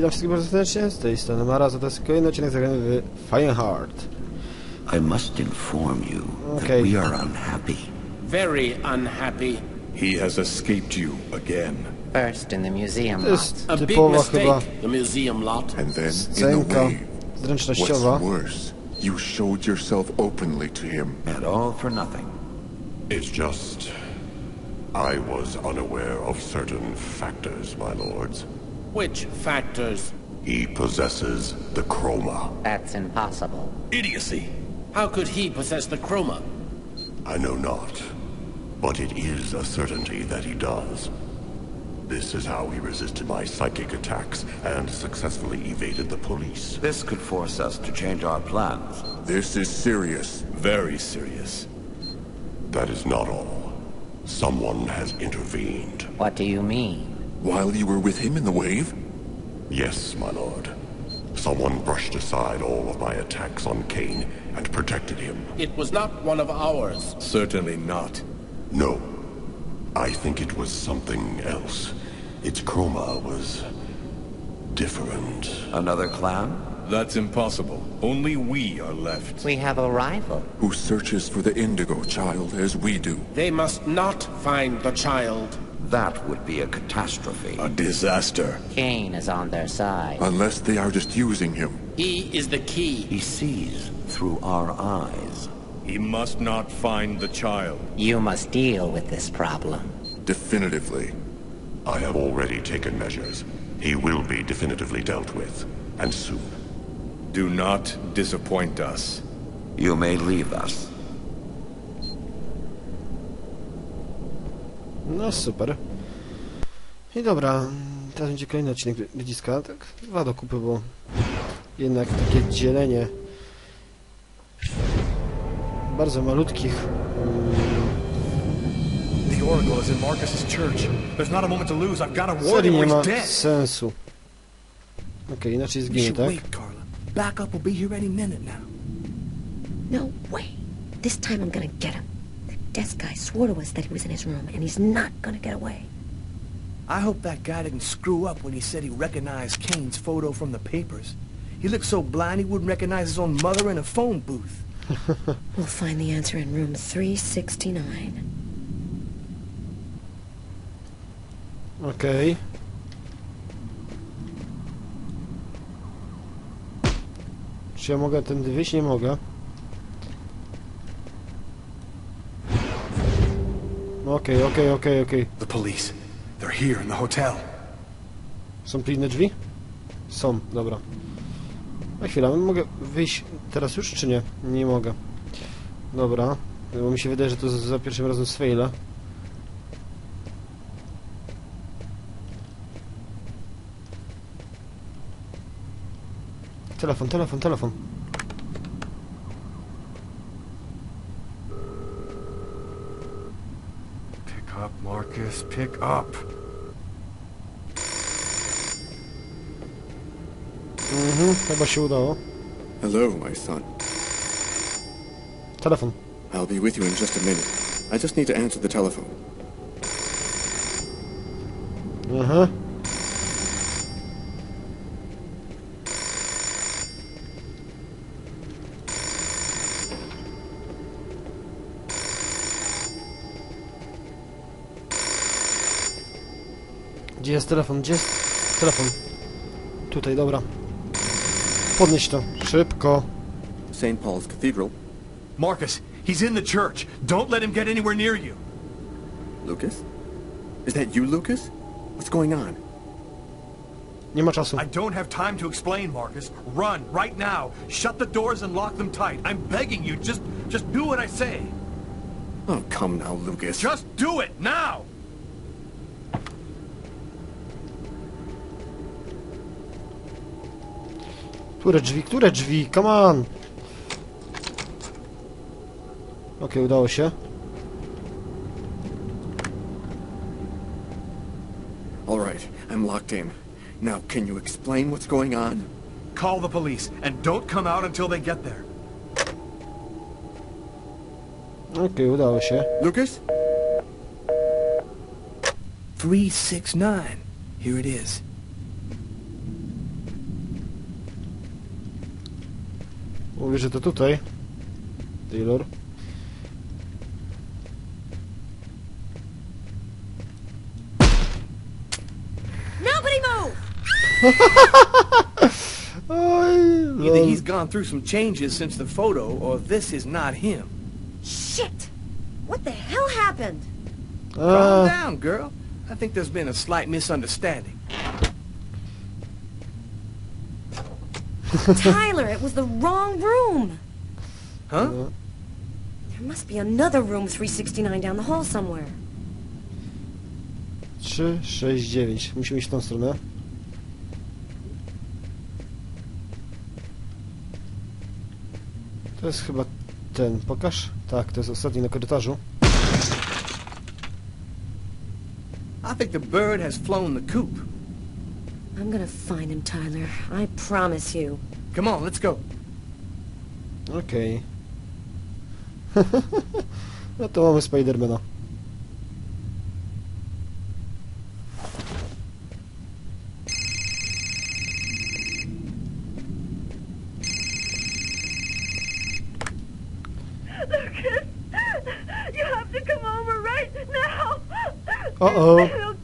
Witam wszystkich bardzo serdecznie, z tej strony Mara, to jest kolejny odcinek zagrany w Fireheart. I must inform you Okay. that we are unhappy. Very unhappy. He has escaped you again. First in the museum lot. A big mistake, chyba the museum lot. And then, in the scenka wave, what's worse, you showed yourself openly to him. And all for nothing. It's just. I was unaware of certain factors, my lords. Which factors? He possesses the chroma. That's impossible. Idiocy! How could he possess the chroma? I know not, but it is a certainty that he does. This is how he resisted my psychic attacks and successfully evaded the police. This could force us to change our plans. This is serious. Very serious. That is not all. Someone has intervened. What do you mean? While you were with him in the wave? Yes, my lord. Someone brushed aside all of my attacks on Kane and protected him. It was not one of ours. Certainly not. No. I think it was something else. Its chroma was... different. Another clan? That's impossible. Only we are left. We have a rival. Who searches for the indigo child as we do? They must not find the child. That would be a catastrophe. A disaster. Kane is on their side. Unless they are just using him. He is the key. He sees through our eyes. He must not find the child. You must deal with this problem. Definitively. I have already taken measures. He will be definitively dealt with. And soon. Do not disappoint us. You may leave us. No super. I dobra, teraz będzie kolejny odcinek Ludziska. Tak, dwa do kupy, bo jednak takie dzielenie bardzo malutkich mm, The Oracle is in Marcus's church. There's not a moment to lose. I've got to warn serii him nie or ma he's dead. sensu. Okej, inaczej You zginie, should tak? wait, Carla. Backup will be here any minute now. No way. This time I'm gonna get him. The desk guy swore to us that he was in his room, and he's not gonna get away. I hope that guy didn't screw up when he said he recognized Kane's photo from the papers. He looked so blind he wouldn't recognize his own mother in a phone booth. We'll find the answer in room 369. Okej. Czy ja mogę tędy wyjść? Nie mogę. Okej, okej, okej, okej. The police. They're here in the hotel. Są pilne drzwi? Są, dobra. Na chwilę, mogę wyjść teraz już, czy nie? Nie mogę. Dobra, bo mi się wydaje, że to za pierwszym razem z faila. Telefon, telefon, telefon. Marcus. Pick up. Mhm, chyba się udało. Hello, my son. Telefon. I'll be with you in just a minute. I just need to answer the telephone. Aha. Gdzie jest telefon? Gdzie jest telefon? Tutaj, dobra. Podnieś to. Szybko. St. Paul's Cathedral. Marcus, he's in the church. Don't let him get anywhere near you. Lucas? Is that you, Lucas? What's going on? Nie ma czasu. I don't have time to explain, Marcus. Run, right now. Shut the doors and lock them tight. I'm begging you. Just, just do what I say. Oh, come now, Lucas. Just do it, now! Które drzwi? Które drzwi? Come on! Okej, udało się. All right, I'm locked in. Now, can you explain what's going on? Call the police, and don't come out until they get there. Ok, udało się. Lucas? 369. Here it is. Mówię, że to tutaj. Taylor. Nobody move! Oj, Either he's gone through some changes since the photo, or this is not him. Shit! What the hell happened? Ah. Calm down, girl. I think there's been a slight misunderstanding. Tyler, it was the wrong room. Huh? There must be another room 369 down the hall somewhere. 3, 6, 9. Musimy iść w tą stronę. To jest chyba ten. Pokaż. Tak, to jest ostatni na korytarzu. I think the bird has flown the coop. I'm gonna find him, Tyler. I promise you. Come on, let's go. Okej. no to mamy Spidermana. Lucas,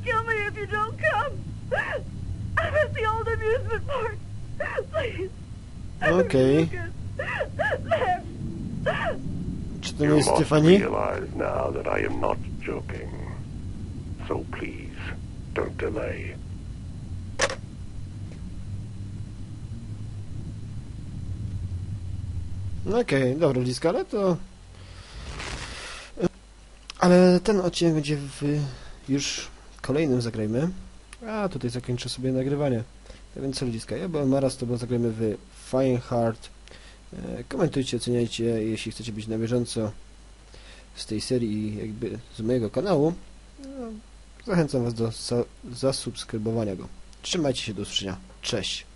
Okej. There. Czy to nie You jest must Tiffany? realize now that I am not joking. So please, don't delay. Okej, dobra blisko, ale to... Ale ten odcinek będzie w już kolejnym zagrajmy. A tutaj zakończę sobie nagrywanie. Więc ludziska, ja byłem Maras, to było zagrajmy w Fine Heart. E, Komentujcie, oceniajcie, jeśli chcecie być na bieżąco z tej serii i jakby z mojego kanału. No, zachęcam Was do za- zasubskrybowania go. Trzymajcie się, do usłyszenia. Cześć!